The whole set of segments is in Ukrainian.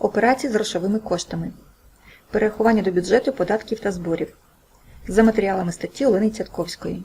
Операції з грошовими коштами. Перерахування до бюджету податків та зборів. За матеріалами статті Олени Цятковської.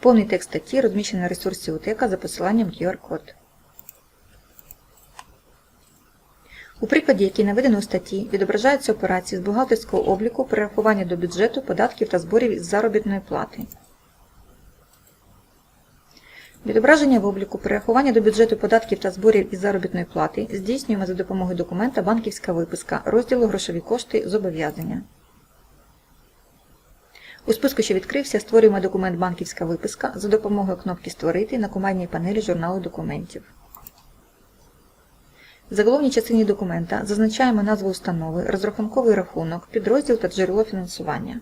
Повний текст статті розміщений на ресурсі УТЕКа за посиланням QR-код. У прикладі, який наведено у статті, відображаються операції з бухгалтерського обліку перерахування до бюджету податків та зборів із заробітної плати. Відображення в обліку перерахування до бюджету податків та зборів із заробітної плати здійснюємо за допомогою документа Банківська виписка розділу Грошові кошти зобов'язання. У списку, що відкрився, створюємо документ Банківська виписка за допомогою кнопки Створити на командній панелі журналу документів. В заголовній частині документа зазначаємо назву установи, розрахунковий рахунок, підрозділ та джерело фінансування.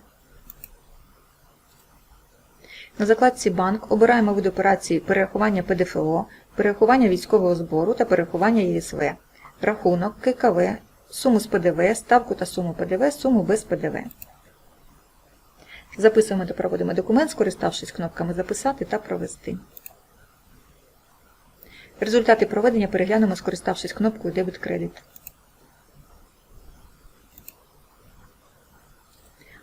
На закладці Банк обираємо вид операції перерахування ПДФО, перерахування військового збору та перерахування ЄСВ, рахунок, ККВ, суму з ПДВ, ставку та суму ПДВ, суму без ПДВ. Записуємо та проводимо документ, скориставшись кнопками Записати та Провести. Результати проведення переглянемо, скориставшись кнопкою Дебіт-кредит.